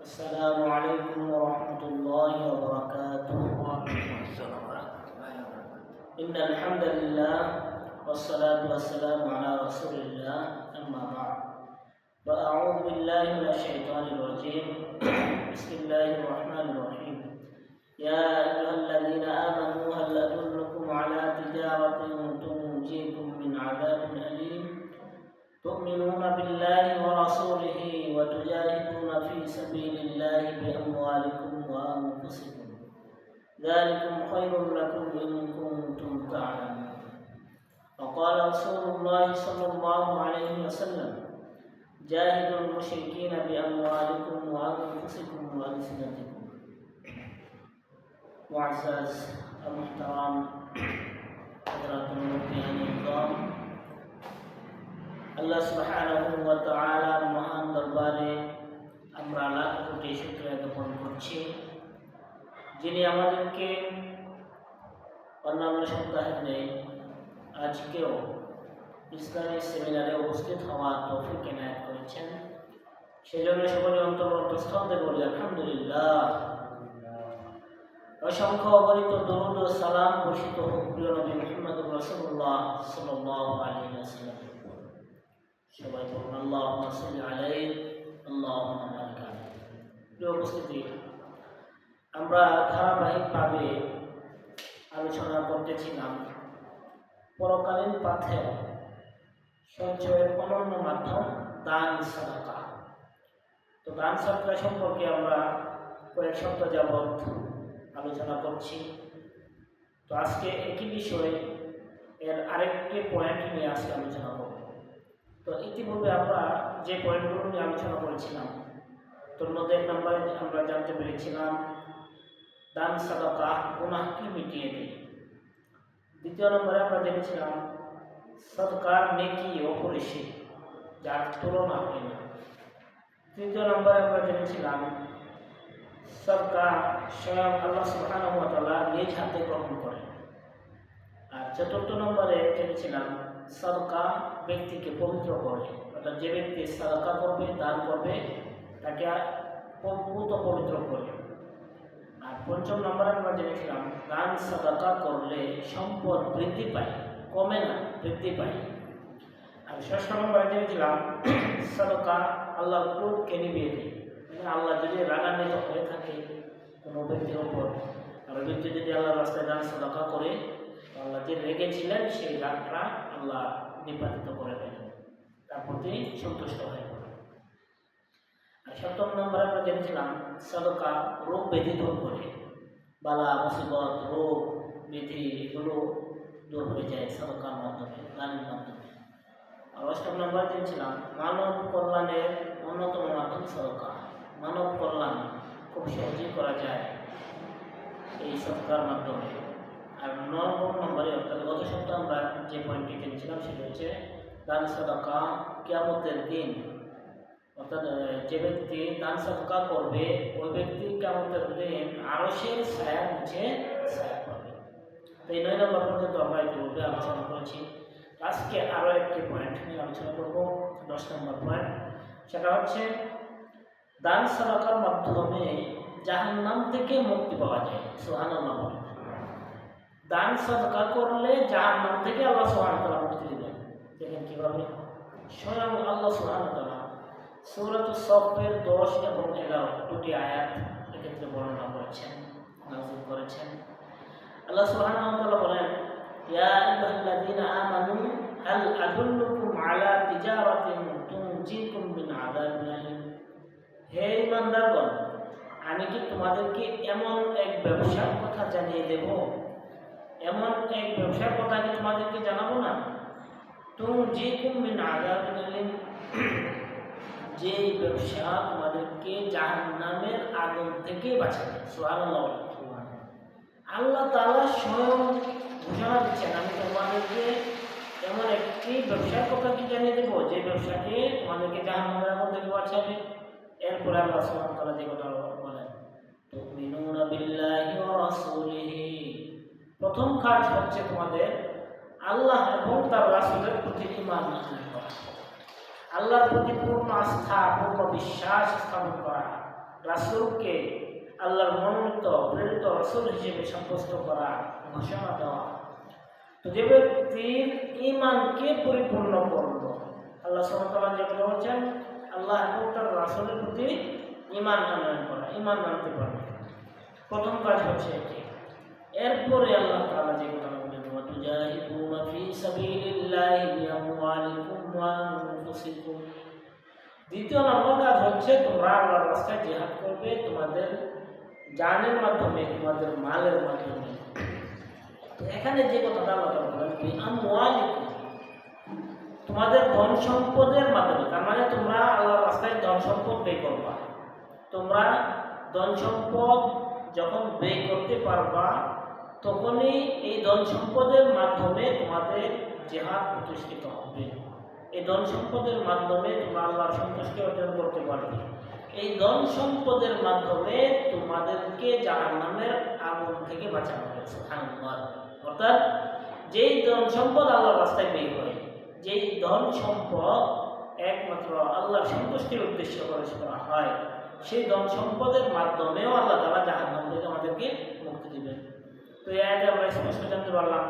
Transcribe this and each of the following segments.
السلام عليكم ورحمة الله وبركاته. إن الحمد لله والصلاة والسلام على رسول الله أما بعد. فأعوذ بالله من الشيطان الرجيم. بسم الله الرحمن الرحيم. يا أيها الذين آمنوا هل أدلكم على تجارة تنجيكم من عذاب أليم؟ تؤمنون بالله ورسوله وتجاهدون في سبيل الله بأموالكم وأنفسكم. ذلكم خير لكم إن كنتم تعلمون. وقال رسول الله صلى الله عليه وسلم جاهدوا المشركين بأموالكم وأنفسكم وألسنتكم. معزز المحترم حضرات المفتي النظام আল্লাহ সুবহানাহু মহান দরবারে আমরা লাখ কোটি শুকরিয়া জ্ঞাপন করছি। যিনি আমাদেরকে অন্যান্য সপ্তাহের নেই, আজকেও ইসলামী সেমিনারে উপস্থিত হওয়ার তৌফিক এনায়ত করেছেন। সেজন্য সকলে অন্তর্গত বলি, আলহামদুলিল্লাহ। অসংখ্য অগণিত দরুদ সালাম বর্ষিত হোক প্রিয় নবী মুহাম্মদ রাসূলুল্লাহ সাল্লাল্লাহু আলাইহি ওয়াসাল্লাম। সবাই বলুন বারিক আলাইহি প্রিয় উপস্থিতি, আমরা ধারাবাহিকভাবে আলোচনা করতেছিলাম পরকালীন পাথে সঞ্চয়ের অনন্য মাধ্যম দান সাদাকা। তো দান সাদাকা সম্পর্কে আমরা কয়েক সপ্তাহ যাবৎ আলোচনা করছি। তো আজকে একই বিষয়ে এর আরেকটি পয়েন্ট নিয়ে আজকে আলোচনা করব। তো ইতিপূর্বে আমরা যে পয়েন্টগুলো নিয়ে আলোচনা করেছিলাম মধ্যে এক নম্বরে আমরা জানতে পেরেছিলাম, দান, সাদাকা গুনাহকে মিটিয়ে দেয়? দ্বিতীয় নম্বরে আমরা জেনেছিলাম সরকার নেকি অপরিসীম যার তুলনা হয় না। তৃতীয় নম্বরে আমরা জেনেছিলাম সরকার স্বয়ং আল্লাহ ওয়া নিজ হাতে গ্রহণ করে। আর চতুর্থ নম্বরে জেনেছিলাম সদকা ব্যক্তিকে পবিত্র করে। অর্থাৎ যে ব্যক্তি সদকা করবে, দান করবে, তাকে পূত পবিত্র করে। আর পঞ্চম নম্বরে আমরা জেনেছিলাম, দান সদকা করলে সম্পদ বৃদ্ধি পায়, কমে না, বৃদ্ধি পায়। আর ষষ্ঠ নম্বরে জেনেছিলাম, সদকা আল্লাহর ক্রোধকে নিবিয়ে দেয়। মানে আল্লাহ যদি রাগান্বিত হয়ে থাকে কোনো ব্যক্তির ওপর, আর ব্যক্তি যদি আল্লাহর রাস্তায় দান সদকা করে আল্লাহ যে রেগেছিলেন সেই রাগটা আল্লাহ নিপাতিত করে দেন। তার প্রতি সন্তুষ্ট হয়ে আর সপ্তম নম্বরে আমরা জেনেছিলাম সদকা রোগ ব্যাধি দূর করে। বালা, মুসিবত, রোগ, ব্যাধি এগুলো দূর হয়ে যায় সদকার মাধ্যমে, গানের মাধ্যমে। আর অষ্টম নম্বরে জেনেছিলাম মানব কল্যাণের অন্যতম মাধ্যম সদকা। মানব কল্যাণ খুব সহজেই করা যায় এই সদকার মাধ্যমে। আর নবম নম্বরে অর্থাৎ গত সপ্তাহে আমরা যে পয়েন্টটি জেনেছিলাম সেটা হচ্ছে দান সদকা কেয়ামতের দিন। অর্থাৎ যে ব্যক্তি দান সদকা করবে, ওই ব্যক্তি কেয়ামতের দিন আরও সে ছায়া নিচে ছায়া পাবে তো এই নয় নম্বর পর্যন্ত আমরা ইতিমধ্যে আলোচনা করেছি। আজকে আরও একটি পয়েন্ট নিয়ে আলোচনা করব, দশ নম্বর পয়েন্ট সেটা হচ্ছে, দান সদকার মাধ্যমে জাহান্নাম থেকে মুক্তি পাওয়া যায় সুহানুল্লাহ দান সদকা করলে যার নাম থেকে আল্লাহ সোহান তালা মুক্তি দেবেন। দেখেন কীভাবে স্বয়ং আল্লাহ সোহান তালা সৌরত সফের দশ এবং এগারো দুটি আয়াত এক্ষেত্রে বর্ণনা করেছেন নাজিল করেছেন। আল্লাহ সোহান তালা বলেন হে আমি কি তোমাদেরকে এমন এক ব্যবসার কথা জানিয়ে দেবো এমন এক ব্যবসার কথা কি তোমাদেরকে জানাব না। তুমি যে কুমিন আজাবিন যে ব্যবসা তোমাদেরকে জাহান্নামের আগুন থেকে বাঁচাবে। সুবহানাল্লাহ আল্লাহ তাআলা স্বয়ং ঘোষণা দিচ্ছেন, আমি তোমাদেরকে এমন একটি ব্যবসার কথা কি জানিয়ে দেবো? যে ব্যবসাকে তোমাদেরকে জাহান্নামের আগুন থেকে বাঁচাবে। এরপরে আল্লাহ সুবহানাহু তাআলা যে কথা বলেন, তুমিনুনা বিল্লাহি ওয়া রাসূলিহি প্রথম কাজ হচ্ছে তোমাদের আল্লাহ এবং তার রাসুলের প্রতি ইমান করা। আল্লাহর প্রতি পূর্ণ আস্থা, পূর্ণ বিশ্বাস স্থাপন করা। রাসুলকে আল্লাহর মনোনীত, প্রেরিত রাসূল হিসেবে সাব্যস্ত করা ঘোষণা দেওয়া। তো যে ব্যক্তির ইমানকে পরিপূর্ণ করল, আল্লাহ সাল্লাহ যে কথা বলছেন, আল্লাহ এবং তার রাসূলের প্রতি ইমান আনয়ন করা ইমান আনতে পারবে। প্রথম কাজ হচ্ছে এটি। এরপরে আল্লাহ তাআলা যে কথা বললেন ওয়া তুজাহিদুনা ফি সাবিলিল্লাহি বিআমওয়ালিকুম ওয়া আনফুসিকুম। দ্বিতীয় নম্বর কাজ হচ্ছে তোমরা আল্লাহর রাস্তায় জিহাদ করবে, তোমাদের জানের মাধ্যমে, তোমাদের মালের মাধ্যমে। এখানে যে কথাটা আল্লাহ বলেন, বিআমওয়ালিকুম। তোমাদের ধন সম্পদের মাধ্যমে, তার মানে তোমরা আল্লাহর রাস্তায় ধন সম্পদ ব্যয় করবা। তোমরা ধন সম্পদ যখন ব্যয় করতে পারবা তখনই এই ধন সম্পদের মাধ্যমে তোমাদের জেহাদ প্রতিষ্ঠিত হবে। এই ধন সম্পদের মাধ্যমে তোমরা আল্লাহর সন্তুষ্টি অর্জন করতে পারবে। এই ধন সম্পদের মাধ্যমে তোমাদেরকে জাহান নামের আগুন থেকে বাঁচানো সুবহানাল্লাহ। অর্থাৎ যেই ধন সম্পদ আল্লাহর রাস্তায় ব্যয় হয়, যেই ধন সম্পদ একমাত্র আল্লাহর সন্তুষ্টির উদ্দেশ্য করে করা হয়, সেই ধন সম্পদের মাধ্যমেও আল্লাহ তালা জাহান্নাম থেকে আমাদেরকে মুক্তি দিবেন। তো এই আয়াতে আমরা স্পষ্ট জানতে পারলাম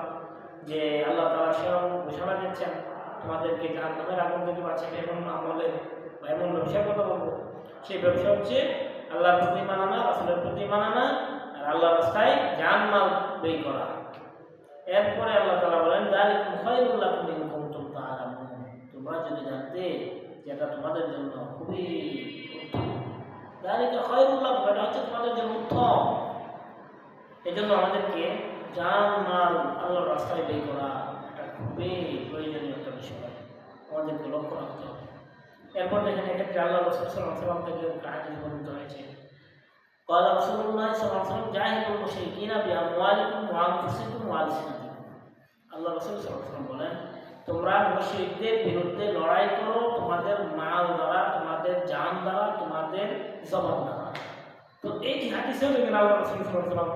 যে আল্লাহ তালা স্বয়ং ঘোষণা দিচ্ছেন, তোমাদেরকে জাহান্নামের আগুন থেকে বাঁচাবে এমন আমলের বা এমন ব্যবসার কথা বলব। সেই ব্যবসা হচ্ছে আল্লাহর প্রতি মানানা, রাসুলের প্রতি মানানা আর আল্লাহ রাস্তায় জান মাল ব্যয় করা। এরপরে আল্লাহ তালা বলেন, দালিকুম খায়রুল্লাহ কুমিন কুনতুম তাআলামুন। তোমরা যদি জানতে যেটা তোমাদের জন্য খুবই দালিকা খায়রুল্লাহ এটা হচ্ছে তোমাদের জন্য উত্তম। এই জন্য আমাদেরকে জান মাল আল্লাহর রাস্তায় ব্যয় করা এটা খুবই প্রয়োজনীয় একটা বিষয় আমাদেরকে লক্ষ্য রাখতে হবে এরপর দেখেন এক্ষেত্রে আল্লাহ রসুল সাল্লাম সাল্লাম থেকে কাহিনী বর্ণিত হয়েছে قال رسول الله صلى الله عليه وسلم جاهدوا المشركين بأموالكم وأنفسكم وألسنتكم আল্লাহ রসুল সাল্লাম বলেন তোমরা মুশরিকদের বিরুদ্ধে লড়াই করো তোমাদের মাল দ্বারা তোমাদের জান দ্বারা তোমাদের জবান দ্বারা তো এই হাদিসেও দেখেন আল্লাহ রসুল সাল্লাম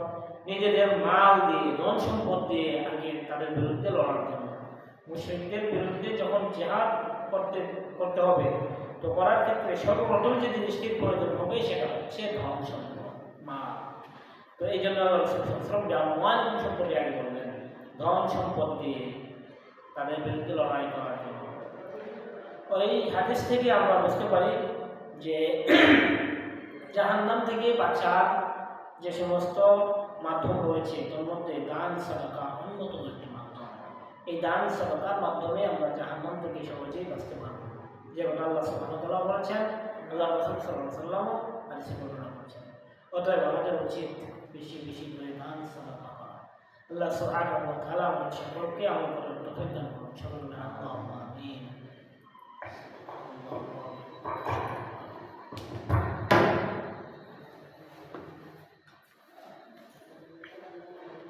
নিজেদের মাল দিয়ে ধন সম্পদ দিয়ে আগে তাদের বিরুদ্ধে লড়ার জন্য। মুসলিমদের বিরুদ্ধে যখন জেহাদ করতে করতে হবে, তো করার ক্ষেত্রে সর্বপ্রথম যে জিনিসটির প্রয়োজন হবে সেটা হচ্ছে ধন সম্পদ মা তো এই জন্য সাল্লাম জামান সম্পর্কে আগে বললেন ধন সম্পদ দিয়ে তাদের বিরুদ্ধে লড়াই করার জন্য। ওই হাদিস থেকে আমরা বুঝতে পারি যে জাহান্নাম থেকে বাঁচার যে সমস্ত মাধ্যম রয়েছে তার মধ্যে দান, সাদাকা অন্যতম একটি মাধ্যম। এই দান, সাদাকার মাধ্যমে আমরা জাহান্নাম থেকে সহজেই বাঁচতে পারব। যেমন আল্লাহ সুবহানাহু বলেছেন আল্লাহ রসুল সাল্লাহ সাল্লাম হাদিসে বর্ণনা করছেন। অতএব আমাদের উচিত বেশি বেশি করে দান, সাদাকা আল্লাহ সুবহানাহু ওয়া তাআলা আমাদের সকলকে আমল করার তৌফিক দান করুন। সকলকে